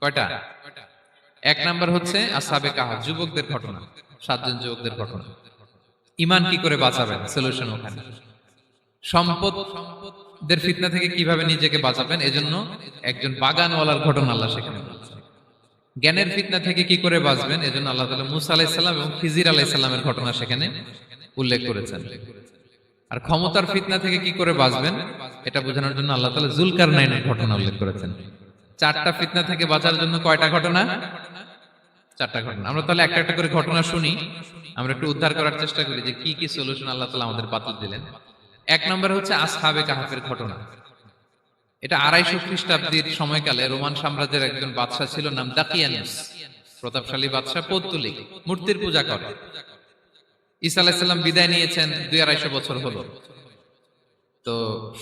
কয়টা? এক নাম্বার হচ্ছে আসাবে কাহা যুবকদের ঘটনা, সাতজন যুবকদের ঘটনা। ইমান কি করে বাঁচাবেন? সলিউশন ওখানে। সম্পদ সম্পদের ফিতনা থেকে কীভাবে নিজেকে বাঁচাবেন? এজন্য একজন বাগানওয়ালার ঘটনা আল্লাহ সেখানে জ্ঞানের ফিতনা থেকে কি করে বাঁচবেন? এজন্য আল্লাহ তাআলা মুসা আলাইহিসসালাম এবং খিজির আলাইহিসসালামের ঘটনা সেখানে উল্লেখ করেছেন। আর ক্ষমতার ফিতনা থেকে কি করে বাঁচবেন? এটা বোঝানোর জন্য আল্লাহ তাআলা জুলকার নাইনের ঘটনা উল্লেখ করেছেন। চারটা ফিতনা থেকে বাঁচার জন্য কয়টা ঘটনা? চারটা ঘটনা। আমরা তাহলে একটা একটা করে ঘটনা শুনি। আমরা একটু উদ্ধার করার চেষ্টা করি যে কি কি সলিউশন আল্লাহ তালা আমাদের বাতিল দিলেন। এক নম্বর হচ্ছে আসহাবে কাহাফের ঘটনা। এটা আড়াইশো খ্রিস্টাব্দীর সময়কালে রোমান সাম্রাজ্যের একজন বাদশাহ ছিল নাম দাকিয়ানুস। প্রতাপশালী বাদশাহ পৌত্তলিক, মূর্তির পূজা করে। ঈসা আলাহিসাল্লাম বিদায় নিয়েছেন দুই আড়াইশো বছর হলো। তো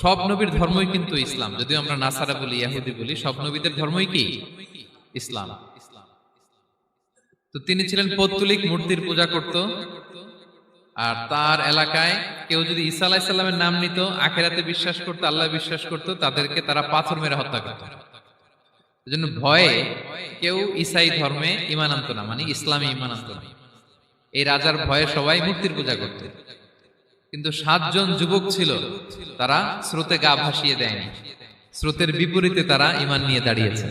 সব নবীর ধর্মই কিন্তু ইসলাম। যদিও আমরা নাসারা বলি, ইয়াহুদি বলি, সব নবীদের ধর্মই কি? ইসলাম। তো তিনি ছিলেন পৌত্তলিক, মূর্তির পূজা করত। আর তার এলাকায় কেউ যদি ঈসা আলাইসাল্লামের নাম নিত, আখেরাতে বিশ্বাস করতো, আল্লাহ বিশ্বাস করতো, তাদেরকে তারা পাথর মেরে হত্যা করত। এজন্য ভয়ে কেউ ইসাই ধর্মে ইমান আনতো না মানে ইসলামে ইমান আনতো না। এই রাজার ভয়ে সবাই মূর্তির পূজা করত। কিন্তু সাতজন যুবক ছিল, তারা স্রোতে গা ভাসিয়ে দেয়নি। স্রোতের বিপরীতে তারা ইমান নিয়ে দাঁড়িয়েছে।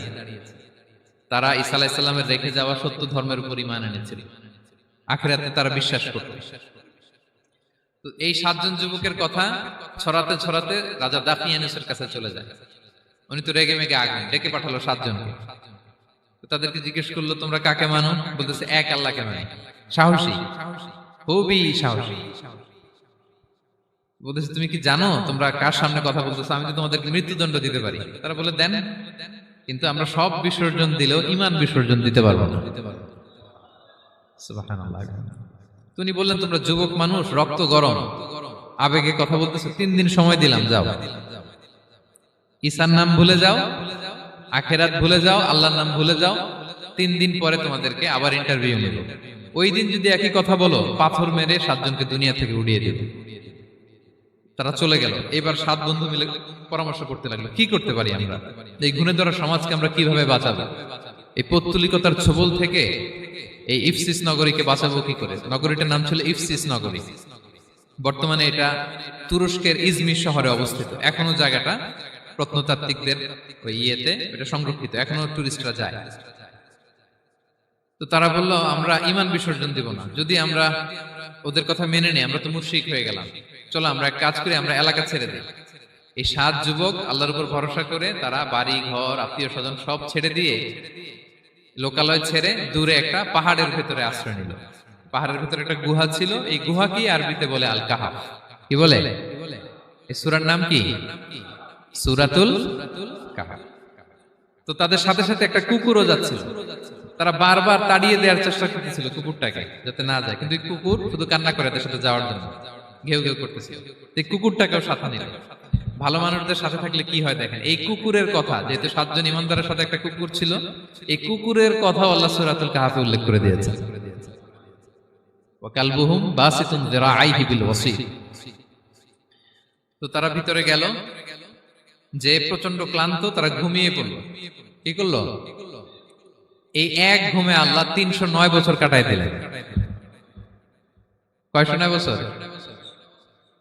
তারা ঈসা আলাইসাল্লামের রেখে যাওয়া সত্য ধর্মের উপর ইমান এনেছিল। আখেরাতে তারা বিশ্বাস করত। তো এই সাতজন যুবকের কথা ছড়াতে ছড়াতে রাজা দাফিয়ানুসের কাছে চলে যায়। উনি তো রেগে মেগে আগে ডেকে পাঠালো সাতজনকে। তো তাদেরকে জিজ্ঞেস করল, তোমরা কাকে মানো? বলতেছে, এক আল্লাহকে মানে। সাহসী। খুবই সাহসী। বলতেছে, তুমি কি জানো তোমরা কার সামনে কথা বলতেছো? আমি তো তোমাদেরকে মৃত্যুদণ্ড দিতে পারি। তারা বলে, দেন। কিন্তু আমরা সব বিসর্জন দিলেও ইমান বিসর্জন দিতে পারব না। তিনি বললেন, তোমরা যুবক মানুষ, রক্ত গরম। আবেগে কথা বলতেছো, তিন দিন সময় দিলাম, যাও। ঈসার নাম ভুলে যাও, আখেরাত ভুলে যাও, আল্লাহর নাম ভুলে যাও, তিন দিন পরে তোমাদেরকে আবার ইন্টারভিউ নেব। ওই দিন যদি একই কথা বলো, পাথর মেরে সাতজনকে দুনিয়া থেকে উড়িয়ে দেবে। তারা চলে গেল। এবার সাত বন্ধু মিলে পরামর্শ করতে লাগল কি করতে পারি আমরা? এই গুণে ধরা সমাজকে আমরা কীভাবে বাঁচাবো? এই পৌত্তলিকতার ছবল থেকে এই ইফসিস নগরীকে বাঁচাবো কি করে? নগরীটার নাম ছিল ইফসিস নগরী। বর্তমানে এটা তুরস্কের ইজমির শহরে অবস্থিত। এখনও জায়গাটা প্রত্নতাত্ত্বিকদের ওই ইয়েতে এটা সংরক্ষিত। এখনও টুরিস্টরা যায়। তো তারা বলল আমরা ইমান বিসর্জন দিব না। যদি আমরা ওদের কথা মেনে নিই আমরা তো মুশরিক হয়ে গেলাম। চলো আমরা এক কাজ করি, আমরা এলাকা ছেড়ে দিই। এই সাত যুবক আল্লাহর উপর ভরসা করে তারা বাড়ি, ঘর আত্মীয় স্বজন সব ছেড়ে দিয়ে লোকালয় ছেড়ে দূরে একটা পাহাড়ের ভেতরে আশ্রয় নিল। পাহাড়ের ভেতরে একটা গুহা ছিল, এই গুহা কি আরবিতে বলে আল কাহাফ কি বলে? সুরার নাম কি? সুরাতুল কাহাফ। তো তাদের সাথে সাথে একটা কুকুরও যাচ্ছিল। তারা বারবার তাড়িয়ে দেওয়ার চেষ্টা করতেছিল কুকুরটাকে, যাতে না যায়। কিন্তু কুকুর শুধু কান্না করে তাদের সাথে যাওয়ার জন্য। ঘেউ ঘেউ করতেছিল কুকুরটাকেও সাথে নিল। ভালো মানুষদের সাথে থাকলে কি হয় দেখেন? এই কুকুরের কথা, যেহেতু সাতজন ইমানদারের সাথে একটা কুকুর ছিল, এই কুকুরের কথা আল্লাহ সুরাতুল কাহাফে উল্লেখ করে দিয়েছে। বাসিতুন তো তারা ভিতরে গেল, যে প্রচণ্ড ক্লান্ত, তারা ঘুমিয়ে পড়ল। কি করল? এই এক ঘুমে আল্লাহ তিনশো নয় বছর কাটাই দিলেন। কয়শো নয় বছর?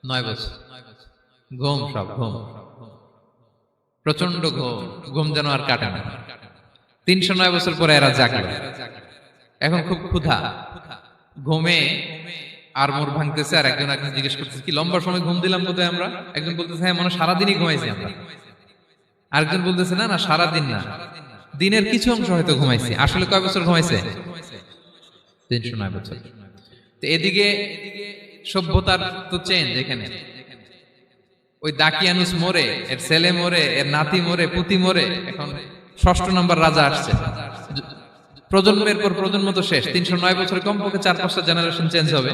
নয় বছর ঘুম সব, ঘুম। প্রচণ্ড ঘুম। ঘুম যেন আর কাটে না। তিনশো নয় বছর পরে এরা জাগলো। এখন খুব ক্ষুধা। ঘুমে আর মোর ভাঙতেছে, আর একজন একজন জিজ্ঞেস করতেছে, কি লম্বা সময় ঘুম দিলাম বোধহয় আমরা? একজন বলতেছে হ্যাঁ মনে সারাদিনই ঘুমাইছি আমরা। আরেকজন বলতেছে, না না, সারাদিন না। দিনের কিছু অংশ হয়তো ঘুমাইছি। আসলে কয় বছর ঘুমাইছে? তিনশো নয় বছর। তো এদিকে সভ্যতার তো চেঞ্জ এখানে। ওই দাকিয়ানুস মোরে, এর ছেলে মোরে, এর নাতি মোরে, পুতি মোরে, এখন ষষ্ঠ নম্বর রাজা আসছে। প্রজন্মের পর প্রজন্ম তো শেষ, তিনশো নয় বছর কমপক্ষে চার পাঁচটা জেনারেশন চেঞ্জ হবে।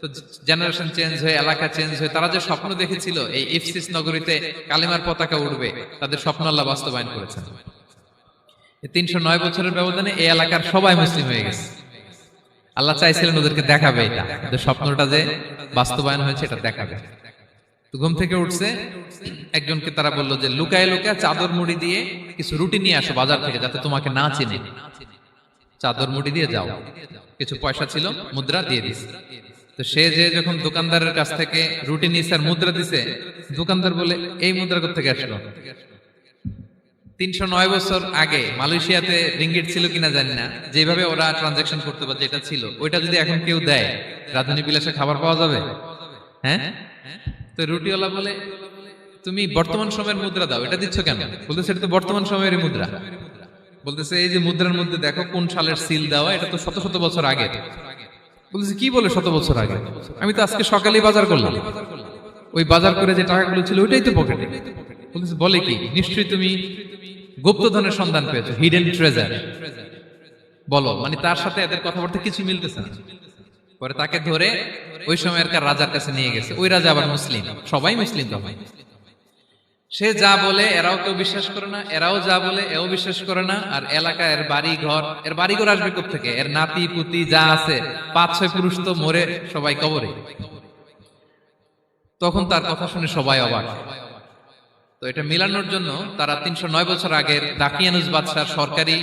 তো জেনারেশন চেঞ্জ হয়ে, এলাকা চেঞ্জ হয়ে, তারা যে স্বপ্ন দেখেছিল, এই ইফসিস নগরীতে কালিমার পতাকা উঠবে তাদের স্বপ্ন আল্লাহ বাস্তবায়ন করেছেন। তিনশো নয় বছরের ব্যবধানে এই এলাকার সবাই মুসলিম হয়ে গেছে। আল্লাহ চাইছিলেন ওদেরকে দেখাবে এটা। স্বপ্নটা যে বাস্তবায়ন হয়েছে এটা দেখাবে। ঘুম থেকে উঠছে একজনকে তারা বলল যে লুকায় লুকায় চাদর মুড়ি দিয়ে কিছু রুটি নিয়ে আসো বাজার থেকে যাতে তোমাকে না চিনে। চাদর মুড়ি দিয়ে যাও। কিছু পয়সা ছিল মুদ্রা দিয়ে দিস তো সে যে যখন দোকানদারের কাছ থেকে রুটি নিয়েছে আর মুদ্রা দিছে দোকানদার বলে এই মুদ্রা থেকে আসলো? তিনশো নয় বছর আগে মালয়েশিয়াতে রিঙ্গিট ছিল কিনা জানি না। যেভাবে ওরা ট্রানজাকশন করতে পারে যেটা ছিল, ওইটা যদি এখন কেউ দেয়, রাজধানী বিলাসে খাবার পাওয়া যাবে? হ্যাঁ? তো রুটিওয়ালা বলে, তুমি বর্তমান সময়ের মুদ্রা দাও। এটা দিচ্ছ কেন? বলতেছে, এটা তো বর্তমান সময়ের মুদ্রা। বলতেছে, এই যে মুদ্রার মধ্যে দেখো, কোন সালের সিল দেওয়া, এটা তো শত শত বছর আগে। বলতেছে, কি বলে শত বছর আগে? আমি তো আজকে সকালেই বাজার করলাম। ওই বাজার করে যে টাকাগুলো ছিল, ওইটাই তো পকেটে। বলতেছে, বলে কি? নিশ্চয়ই তুমি গুপ্তধনের সন্ধান পেয়েছ হিডেন ট্রেজার বলো মানে তার সাথে এদের কথাবার্তা কিছু মিলতেছে না। পরে তাকে ধরে ওই সময়কার রাজার কাছে নিয়ে গেছে। ওই রাজা আবার মুসলিম সবাই মুসলিম তখন সে যা বলে এরাও কেউ বিশ্বাস করে না এরাও যা বলে এও বিশ্বাস করে না। আর এলাকা এর বাড়ি ঘর এর বাড়ি ঘর আসবে থেকে এর নাতি পুতি যা আছে পাঁচ ছয় পুরুষ তো মরে সবাই কবরে। তখন তার কথা শুনে সবাই অবাক। তো এটা মিলানোর জন্য তারা তিনশো নয় বছর আগের দাকিয়ানুস বাদশার সরকারি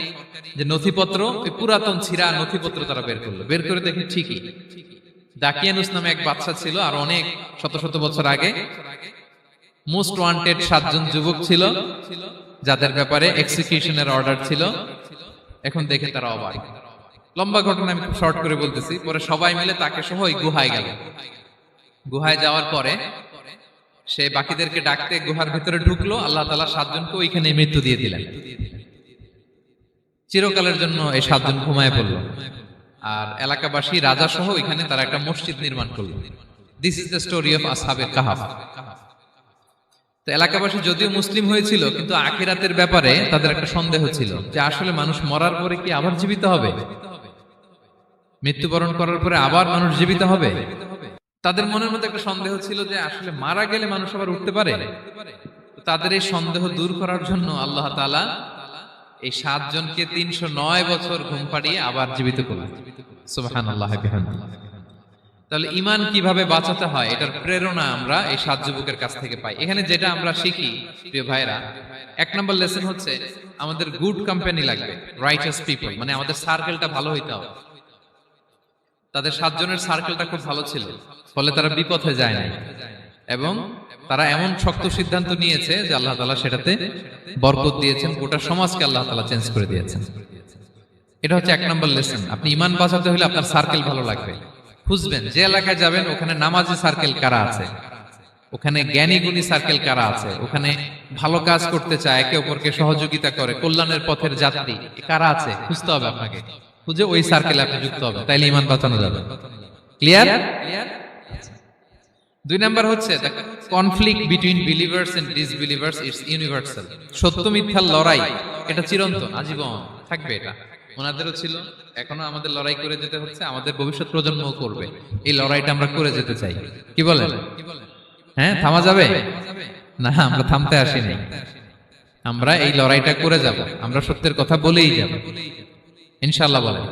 যে নথিপত্র, ওই পুরাতন ছিঁড়া নথিপত্র তারা বের করল। বের করে দেখে ঠিকই। দাকিয়ানুস নামে এক বাচ্চা ছিল আর অনেক শত শত বছর আগে মোস্ট ওয়ান্টেড সাতজন যুবক ছিল, যাদের ব্যাপারে এক্সিকিউশনের অর্ডার ছিল। এখন দেখে তারা অবাক। লম্বা ঘটনা আমি শর্ট করে বলতেছি, পরে সবাই মিলে তাকে সহ ওই গুহায় গেল। গুহায় যাওয়ার পরে সে বাকিদেরকে ডাকতে গুহার ভিতরে ঢুকলো, আল্লাহ তালা সাতজনকে ওইখানে মৃত্যু দিয়ে দিলেন। চিরকালের জন্য এই সাতজন ঘুমায় পড়ল। আর এলাকাবাসী রাজা সহ ওইখানে তারা একটা মসজিদ নির্মাণ করল। This is the story of আসহাবের কাহাফ তো এলাকাবাসী যদিও মুসলিম হয়েছিল, কিন্তু আখিরাতের ব্যাপারে তাদের একটা সন্দেহ ছিল যে আসলে মানুষ মরার পরে কি আবার জীবিত হবে? মৃত্যুবরণ করার পরে আবার মানুষ জীবিত হবে? তাদের মনের মধ্যে একটা সন্দেহ ছিল যে আসলে মারা গেলে মানুষ আবার উঠতে পারে। তাদের এই সন্দেহ দূর করার জন্য আল্লাহ তালা এই সাতজনকে তিনশো নয় বছর ঘুম পাড়িয়ে আবার জীবিত করলেন। তাহলে ইমান কীভাবে বাঁচাতে হয়, এটার প্রেরণা আমরা এই সাত যুবকের কাছ থেকে পাই। এখানে যেটা আমরা শিখি, প্রিয় ভাইরা এক নম্বর লেসন হচ্ছে আমাদের গুড কোম্পানি লাগবে রাইটার্স পিপল মানে আমাদের সার্কেলটা ভালো হইতে হবে। তাদের সাতজনের সার্কেলটা খুব ভালো ছিল, ফলে তারা বিপথে যায় নাই। এবং তারা এমন শক্ত সিদ্ধান্ত নিয়েছে যে আল্লাহ তালা সেটাতে বরকত দিয়েছেন, গোটা সমাজকে আল্লাহ তালা চেঞ্জ করে দিয়েছেন। এটা হচ্ছে এক নম্বর লেসন আপনি ইমান বাঁচাতে হলে আপনার সার্কেল ভালো লাগবে। খুঁজবেন যে এলাকায় যাবেন, ওখানে নামাজি সার্কেল কারা আছে? ওখানে জ্ঞানী গুণী সার্কেল কারা আছে? ওখানে ভালো কাজ করতে চায়, একে অপরকে সহযোগিতা করে, কল্যাণের পথের যাত্রী কারা আছে? খুঁজতে হবে আপনাকে। খুঁজে ওই সার্কেলে আপনি যুক্ত হবে তাইলে ইমান বাঁচানো যাবে। ক্লিয়ার দুই নাম্বার হচ্ছে conflict between believers and disbelievers it's universal সত্য মিথ্যার লড়াই, এটা চিরন্তন, আজীবন থাকবে এটা। ওনাদেরও ছিল, এখনও আমাদের লড়াই করে যেতে হচ্ছে, আমাদের ভবিষ্যৎ প্রজন্মও করবে। এই লড়াইটা আমরা করে যেতে চাই। কি বলেন? হ্যাঁ থামা যাবে? না, আমরা থামতে আসিনি। আমরা এই লড়াইটা করে যাব। আমরা সত্যের কথা বলেই যাব। ইনশাল্লাহ বলেন।